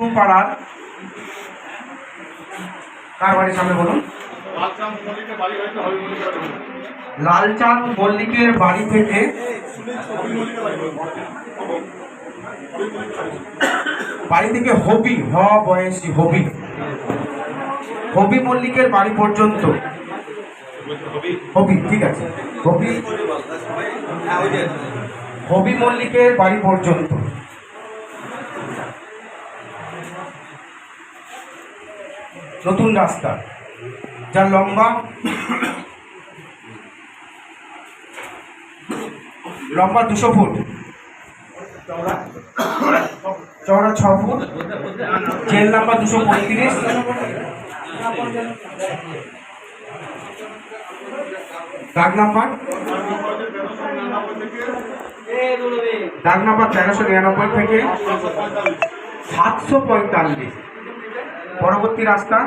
পাড়ার কার বাড়ির সামনে বলুন। লালচাঁদ মল্লিকের বাড়ি থেকে বাড়ি থেকে হবি হ বয়সী হবি। হবি মল্লিকের বাড়ি পর্যন্ত। হবি, ঠিক আছে। হবি হবি মল্লিকের বাড়ি পর্যন্ত। নতুন রাস্তা, যার লম্বা লম্বা দুশো ফুট। চওড়া ছ ফুট। জেল নাম্বার দুশো পঁয়ত্রিশ। দাগ নাম্বার? দাগ নাম্বার তেরোশো নিরানব্বই থেকে সাতশো পঁয়তাল্লিশ। পরবর্তী রাস্তা।